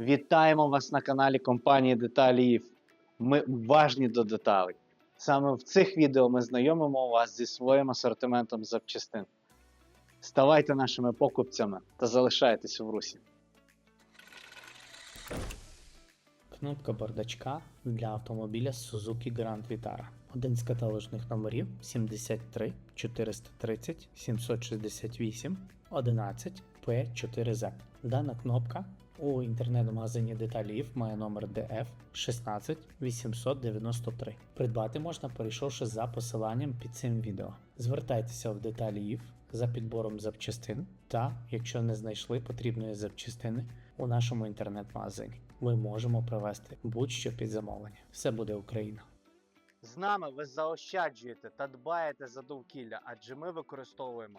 Вітаємо вас на каналі компанії Деталіїв. Ми уважні до деталей. Саме в цих відео ми знайомимо вас зі своїм асортиментом запчастин. Ставайте нашими покупцями та залишайтесь в русі. Кнопка бардачка для автомобіля Suzuki Grand Vitara. Один з каталожних номерів 73 430 768 11 P4Z. Дана кнопка у інтернет-магазині деталів має номер DF 16 893. Придбати можна, перейшовши за посиланням під цим відео. Звертайтеся в деталів за підбором запчастин та, якщо не знайшли потрібної запчастини у нашому інтернет-магазині, ми можемо привезти будь-що під замовлення. Все буде Україна. З нами ви заощаджуєте та дбаєте за довкілля, адже ми використовуємо